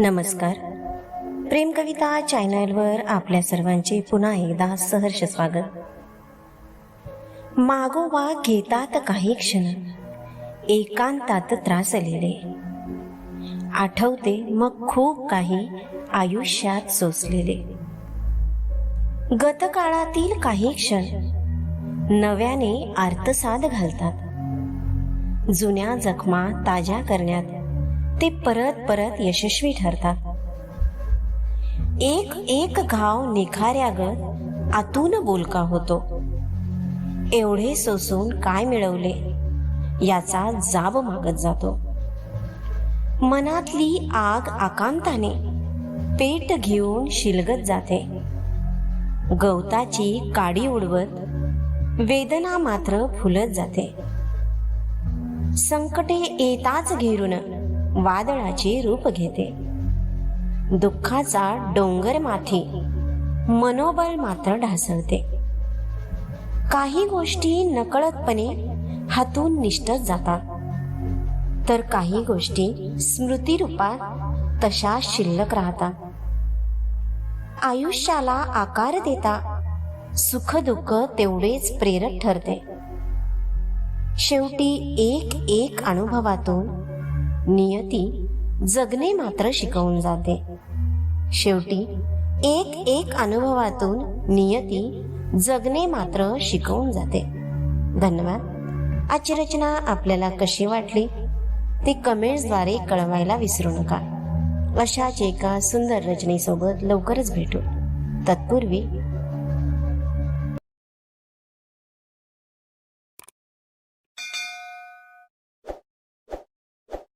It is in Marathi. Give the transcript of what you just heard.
नमस्कार. प्रेम कविता चॅनलवर आपल्या सर्वांचे पुन्हा एकदा सहर्ष स्वागत. मागोवा घेतात काही क्षण एकांतात त्रासलेले आठवते मग खूप काही आयुष्यात सोसलेले. गतकाळातील काही क्षण नव्याने आर्तसाद घालतात. जुन्या जखमा ताज्या करण्यात ते परत परत यशस्वी ठरतात. एक एक घाव निखाऱ्यागत आतून बोलका होतो. एवढे सोसून काय मिळवले? याचा जाब मागत जातो. मनातली आग आकांताने पेट घेऊन शिलगत जाते. गवताची काडी उडवत वेदना मात्र फुलत जाते. संकटे येताच घेरून वादळाचे रूप घेते. दुःखाचा डोंगर माथी मनोबल मात्र ढासळते. काही गोष्टी नकळतपणे हातून निष्ठत जातात. तर काही गोष्टी स्मृतीरूपात तशा शिल्लक राहतात. आयुष्याला आकार देता सुख दुःख तेवढेच प्रेरक ठरते. शेवटी एक एक अनुभवातून नियती जगणे मात्र शिकवून जाते. शेवटी एक एक अनुभवातून नियती जगणे मात्र शिकवून जाते. धन्यवाद. आजची रचना आपल्याला कशी वाटली? ते कमेंट्सद्वारे कळवायला विसरू नका. अशाच एका सुंदर रचनेसोबत लवकरच भेटू. तत्पूर्वी